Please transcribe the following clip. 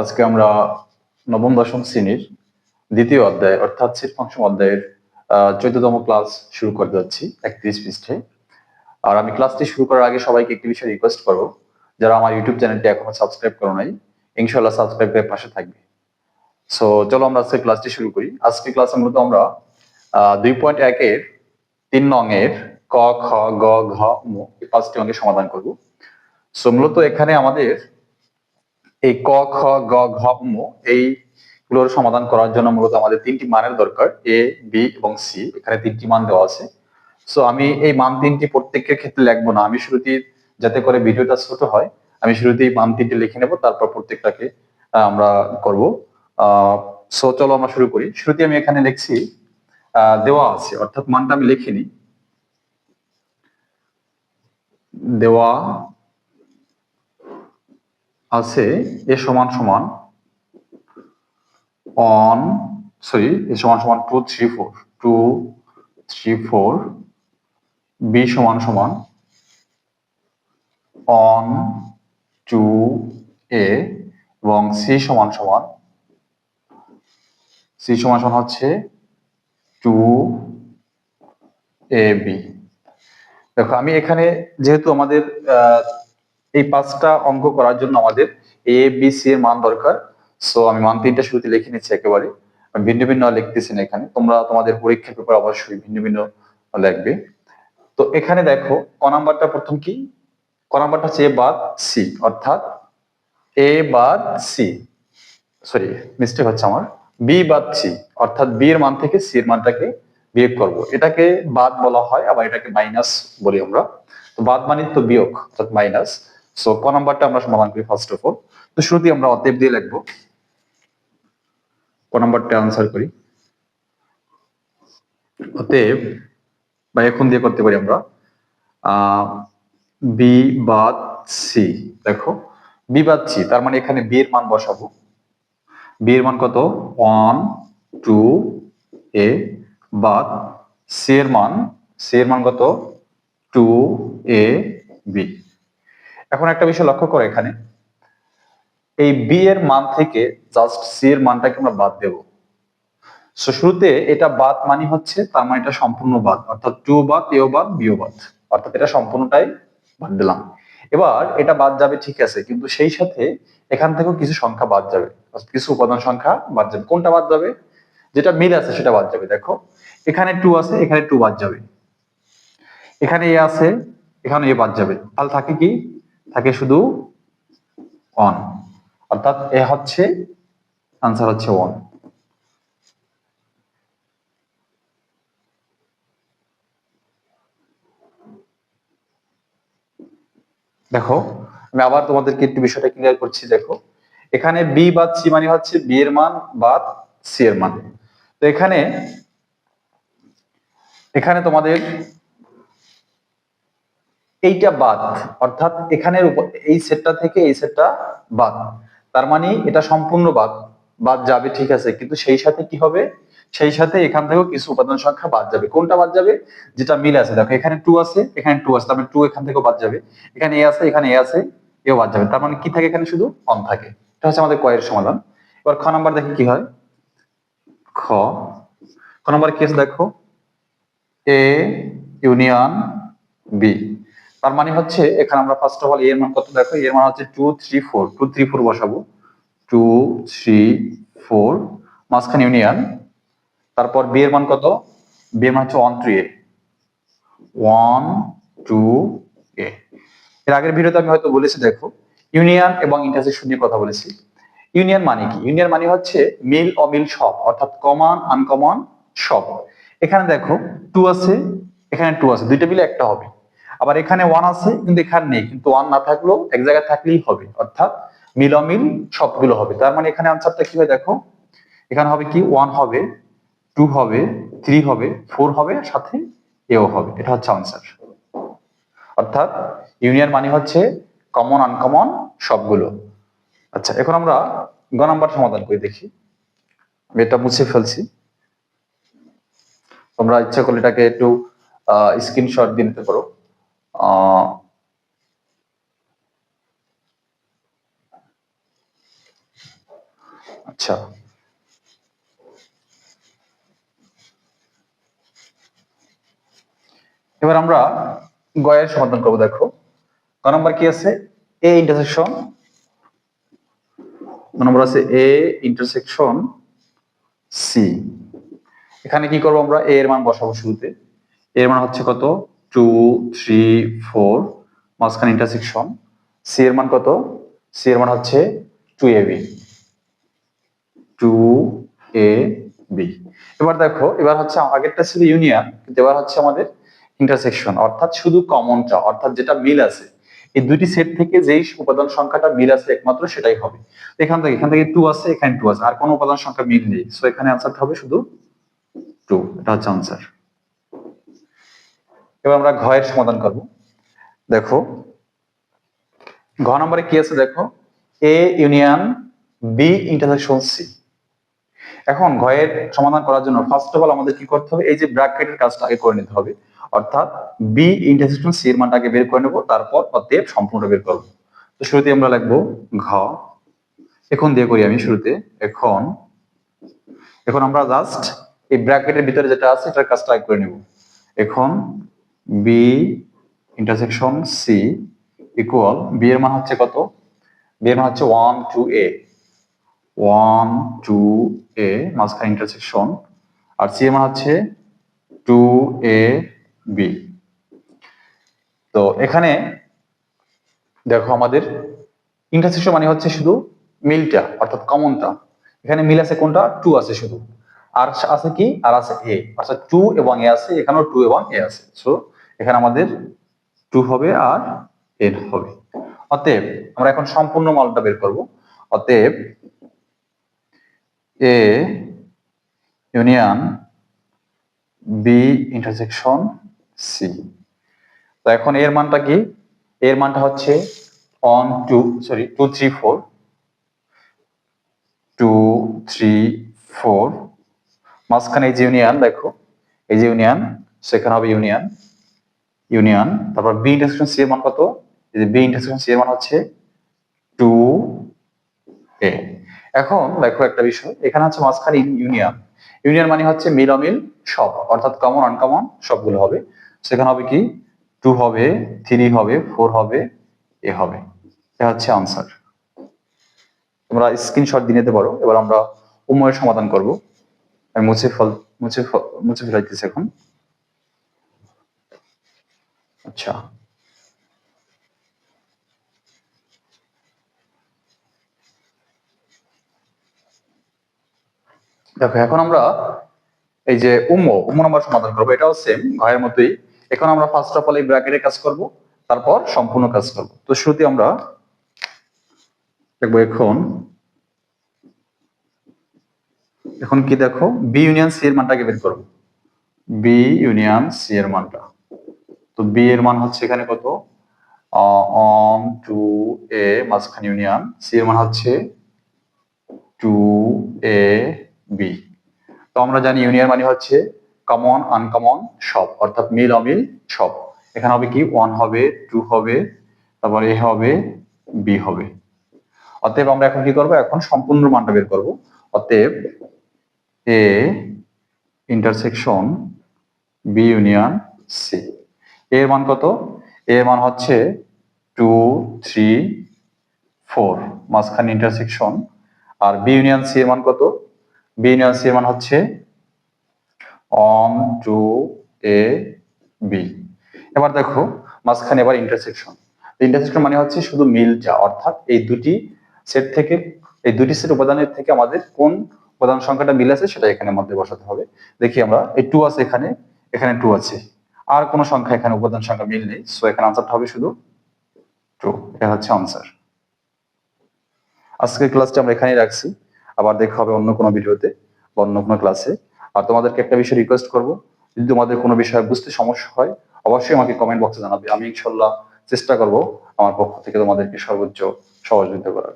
আজকে আমরা নবম, দশম শ্রেণির দ্বিতীয় অধ্যায়, অর্থাৎ সেট ফাংশন অধ্যায়ের চোদ্দতম ক্লাস শুরু করতে যাচ্ছি, একত্রিশ পৃষ্ঠে। আর আমি ক্লাসটি শুরু করার আগে সবাইকে একটি বিষয় রিকোয়েস্ট করব। যারা আমার ইউটিউব চ্যানেলটি এখনও সাবস্ক্রাইব করো নাই ইনশাল্লাহ সাবস্ক্রাইব করে পাশে থাকবে। সো চলো আমরা আজকে ক্লাসটি শুরু করি। আজকে ক্লাসে মূলত আমরা দুই পয়েন্ট একের তিন নং এর ক, খ, গ, ঘ পাঁচটি অঙ্কের সমাধান করব। সো মূলত এখানে আমাদের এই ক, খ, গ, ঘ, ম এইগুলোর সমাধান করার জন্য মূলত আমাদের তিনটি মানের দরকার, এ, বি এবং সি। এখানে তিনটি মান দেওয়া আছে। সো আমি এই মান তিনটি প্রত্যেকের ক্ষেত্রে লিখব না। আমি শুরুতেই যাতে করে ভিডিওটা ছোট হয়, আমি শুরুতেই মান তিনটি লিখে নেব, তারপর প্রত্যেকটাকে আমরা করব। সো চলো আমরা শুরু করি। শুরুতে আমি এখানে লিখছি দেওয়া আছে, অর্থাৎ মানটা আমি লিখিনি। দেওয়া আছে এ সমান সমান অন সরি এ সমান সমান two three four two three four B সমান সমান অন টু এ এবং সি সমান সমান সি সমান সমান হচ্ছে টু এ বি দেখো, আমি এখানে যেহেতু আমাদের এই পাঁচটা অঙ্ক করার জন্য আমাদের এ বি সি এর মান দরকার। সো আমি মান তিনটা শুরুতে লিখে নিচ্ছি একেবারে। ভিন্ন ভিন্ন লিখতেছি না এখানে। তোমরা তোমাদের পরীক্ষার পেপার অবশ্যই ভিন্ন ভিন্ন লিখবে। তো এখানে দেখো, ক নাম্বারটা প্রথম কি? ক নাম্বারটা হচ্ছে এ বাদ সি অর্থাৎ এ বাদ সি সরি মিস্টেক হচ্ছে আমার। বি বাদ সি অর্থাৎ বি এর মান থেকে সি এর মানটাকে বিয়োগ করব। এটাকে বাদ বলা হয়, আবার এটাকে মাইনাস বলি আমরা। তো বাদ মানে তো বিয়োগ, অর্থাৎ মাইনাস সো ক নাম্বারটা আমরা সমাধান করি ফার্স্ট অফ অল তো শুরুতেই আমরা অতএব দিয়ে লিখব। ক নাম্বারটা আনসার করি। অতএব, বা এখন দিয়ে করতে পারি আমরা বি বাদ সি দেখো বি বাদ সি তার মানে এখানে বি এর মান বসাবো। বি এর মান কত? ওয়ান টু এ বাদ সি এর মান। সি এর মান কত? টু এ বি এখন একটা বিষয় লক্ষ্য করো এখানে। এই বি এর মান থেকে জাস্ট সি এর মানটাকে আমরা বাদ দেব। সো শুরুতে এটা বাদ মানে হচ্ছে তার মানে এটা সম্পূর্ণ বাদ, অর্থাৎ টু বাদ এও বাদ বিও বাদ। অর্থাৎ এটা সম্পূর্ণটাই বাদ দিলাম। এবার এটা বাদ যাবে, ঠিক আছে, কিন্তু সেই সাথে এখান থেকেও কিছু সংখ্যা বাদ যাবে। কিছু উপাদান সংখ্যা বাদ যাবে। কোনটা বাদ যাবে? যেটা মিল আছে সেটা বাদ যাবে, দেখো। এখানে টু আছে, এখানে টু বাদ যাবে। এখানে এ আছে, এখানে এ বাদ যাবে। তাহলে থাকে কি? থাকে শুধু অন অর্থাৎ এ হচ্ছে আনসার হচ্ছে ওয়ান দেখো, আমি আবার তোমাদেরকে একটু বিষয়টা ক্লিয়ার করছি, দেখো। এখানে বি বাদ সি মানে হচ্ছে বি এর মান বাদ সি এর মান। তো এখানে এখানে তোমাদের এইটা বাদ, অর্থাৎ এখানের এই সেটটা থেকে এই সেটটা বাদ। তার মানে এটা সম্পূর্ণ বাদ বাদ যাবে, ঠিক আছে। কিন্তু সেই সাথে কি হবে? সেই সাথে এখান থেকেও কিছু উপাদান সংখ্যা বাদ যাবে। কোনটা বাদ যাবে? যেটা মিল আছে। দেখো, এখানে টু আছে, এখানে টু আছে। তার মানে টু এখান থেকেও বাদ যাবে। এখানে এ আছে, এখানে এ আছে, এও বাদ যাবে। তার মানে কি থাকে এখানে? শুধু অন থাকে। এটা হচ্ছে আমাদের কয়ের সমাধান। এবার খ নাম্বার দেখি কি হয়। খ। খ নাম্বার কেস দেখো। এ ইউনিয়ন বি তার মানে হচ্ছে, এখানে আমরা ফার্স্ট অফ অল এর মান কত দেখো? এর মান হচ্ছে two three four two three four বসাবো। টু থ্রি ফোর মাঝখানে ইউনিয়ন তারপর বি এর মান কত? বি এর মান হচ্ছে one two A one two A এর আগের ভিডিওতে আমি হয়তো বলেছি, দেখো ইউনিয়ন এবং ইন্টারসেকশন নিয়ে কথা বলেছি। ইউনিয়ন মানে কি? ইউনিয়ন মানে হচ্ছে মিল, অমিল সব, অর্থাৎ কমন আনকমন সব। এখানে দেখো টু আছে, এখানে টু আছে। দুইটা মিলে একটা হবে। আবার এখানে ওয়ান আছে, কিন্তু এখানে নেই। কিন্তু ওয়ান না থাকলেও এক জায়গায় থাকলেই হবে, অর্থাৎ মিল অমিল সবগুলো হবে। তার মানে এখানে আনসারটা কি হয় দেখো? এখানে হবে কি? ওয়ান হবে টু হবে থ্রি হবে ফোর হবে সাথে এও হবে। এটা হচ্ছে আনসার অর্থাৎ ইউনিয়ন মানে হচ্ছে কমন আনকমন সবগুলো। আচ্ছা এখন আমরা গ নাম্বার সমাধান করে দেখি। আমি এটা মুছে ফেলছি। তোমরা ইচ্ছা করলে এটাকে একটু স্ক্রিনশট দিয়ে নিতে পারো। আচ্ছা। এবার আমরা গয়ের সমাধান করব, দেখো। ক নম্বর কি আছে? এ ইন্টারসেকশন নম্বর আছে এ ইন্টারসেকশন সি। এখানে কি করব আমরা? এ এর মান বসাবো শুরুতে। এর মান হচ্ছে কত? টু থ্রি ফোর মাঝখানে ইন্টারসেকশন সি এর মান কত? সি এর মান হচ্ছে two A B two A B এবার দেখো, এবার হচ্ছে আগেরটা ছিল ইউনিয়ন কিন্তু এবার হচ্ছে আমাদের ইন্টারসেকশন অর্থাৎ শুধু কমনটা অর্থাৎ যেটা মিল আছে। এই দুইটি সেট থেকে যেই উপাদান সংখ্যাটা মিল আছে একমাত্র সেটাই হবে। এখান থেকে এখান থেকে টু আছে, এখানে টু আছে, আর কোনো উপাদান সংখ্যা মিল নেই। সো এখানে আনসারটা হবে শুধু টু এটা হচ্ছে আনসার এবার আমরা ঘয়ের সমাধান করব। দেখো, ঘ নম্বরে কি আছে দেখো? A union B intersection C এখন ঘয়ের সমাধান করার জন্য ফার্স্ট অফ অল আমাদের কি করতে হবে? এই যে ব্র্যাকেটের কাজটা আগে করে নিতে হবে। অর্থাৎ বি ইন্টারসেকশন সি এর মানটাকে বের করে নেব, তারপর অতএব সম্পূর্ণ বের করব। তো শুরুতে আমরা লিখব ঘ। এখন দিয়ে করি আমি শুরুতে। এখন এখন আমরা জাস্ট এই ব্র্যাকেটের ভিতরে যেটা আছে, এটার কাজটা আগে করে নেব। এখন B intersection C equal B এর মান হচ্ছে কত? বি এর মান হচ্ছে ওয়ান টু এ ওয়ান টু এ মাঝখানে ইন্টারসেকশন আর সি এর মান হচ্ছে টু এ বি তো এখানে দেখো আমাদের ইন্টারসেকশন মানে হচ্ছে শুধু মিলটা, অর্থাৎ কমনটা এখানে মিল আছে কোনটা? টু আছে শুধু। আর আছে কি? আর আছে এ অর্থাৎ টু এবং এ আছে, এখানেও টু এবং এ আছে। সো এখানে আমাদের টু হবে আর এন হবে। অতএব আমরা এখন সম্পূর্ণ মালটা বের করব। অতএব A union B intersection C তো এখন এর মানটা কি? এর মানটা হচ্ছে one two sorry two three four two three four মাঝখানে এই যে ইউনিয়ন দেখো, এই যে ইউনিয়ন সেখানে হবে ইউনিয়ন ইউনিয়ন, তারপর বি ইন্টারসেকশন সি এর মান কত? এই যে বি ইন্টারসেকশন সি এর মান হচ্ছে টু এ এখন দেখো একটা বিষয়, এখানে হচ্ছে মাঝখানে ইউনিয়ন। ইউনিয়ন মানে হচ্ছে মিল অমিল সব, অর্থাৎ কমন আনকমন সবগুলো হবে। সেখানে হবে কি? টু হবে থ্রি হবে ফোর হবে এ হবে। এটা হচ্ছে আনসার তোমরা স্ক্রিনশট দিয়ে নিতে পারো। এবার আমরা উময়ের সমাধান করব। মুছে ফল, মুছে মুছে ফেলাইতেছি এখন। আচ্ছা। দেখো, এখন আমরা এই যে উম্ম উম্ম নাম্বার সমাধান করব। এটাও সেম ঘয়ের মতোই। এখন আমরা ফার্স্ট অফ অল এই ব্র্যাকেটের কাজ করব, তারপর সম্পূর্ণ কাজ করব। তো শুরুতে আমরা দেখব এখন এখন কি দেখো? বি ইউনিয়ন সি এর মানটাকে বের করব। বি ইউনিয়ন সি এর মানটা। তো বি এর মান হচ্ছে এখানে কত? অন টু এ মাঝখানে ইউনিয়ন সি এর মান হচ্ছে টু এ বি তো আমরা জানি ইউনিয়ন মানে হচ্ছে কমন আনকমন সব, অর্থাৎ মিল, অমিল, সব। এখানে হবে কি? ওয়ান হবে টু হবে, তারপর এ হবে বি হবে। অতএব আমরা এখন কি করব? এখন সম্পূর্ণ মানটা বের করব। অতএব A intersection B union C এর মান কত? এর মান হচ্ছে টু থ্রি ফোর মাঝখানে ইন্টারসেকশন আর বি ইউনিয়ন সি এর মান কত? বি ইউনিয়ন সি এর মান হচ্ছে অন টু এ বি এবার দেখো, মাঝখানে এবার ইন্টারসেকশন ইন্টারসেকশন মানে হচ্ছে শুধু মিলটা অর্থাৎ এই দুটি সেট থেকে, এই দুটি সেট উপাদানের থেকে আমাদের কোন উপাদান সংখ্যাটা মিল আছে সেটা এখানে মধ্যে বসাতে হবে। দেখি আমরা, এই টু আছে এখানে এখানে টু আছে। আর কোনো সংখ্যা এখানে উপাদান সংখ্যা মিল নেই। সো এখানে আনসারটা হবে শুধু টু এটা হচ্ছে আনসার আজকের ক্লাসটা আমরা এখানেই রাখছি। আবার দেখা হবে অন্য কোনো ভিডিওতে বা অন্য কোনো ক্লাসে আর তোমাদেরকে একটা বিষয় রিকোয়েস্ট করব। যদি তোমাদের কোনো বিষয়ে বুঝতে সমস্যা হয়, অবশ্যই আমাকে কমেন্ট বক্সে জানাবে। আমি ইনশাল্লাহ চেষ্টা করব আমার পক্ষ থেকে তোমাদেরকে সর্বোচ্চ সহযোগিতা করার।